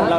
நல்லா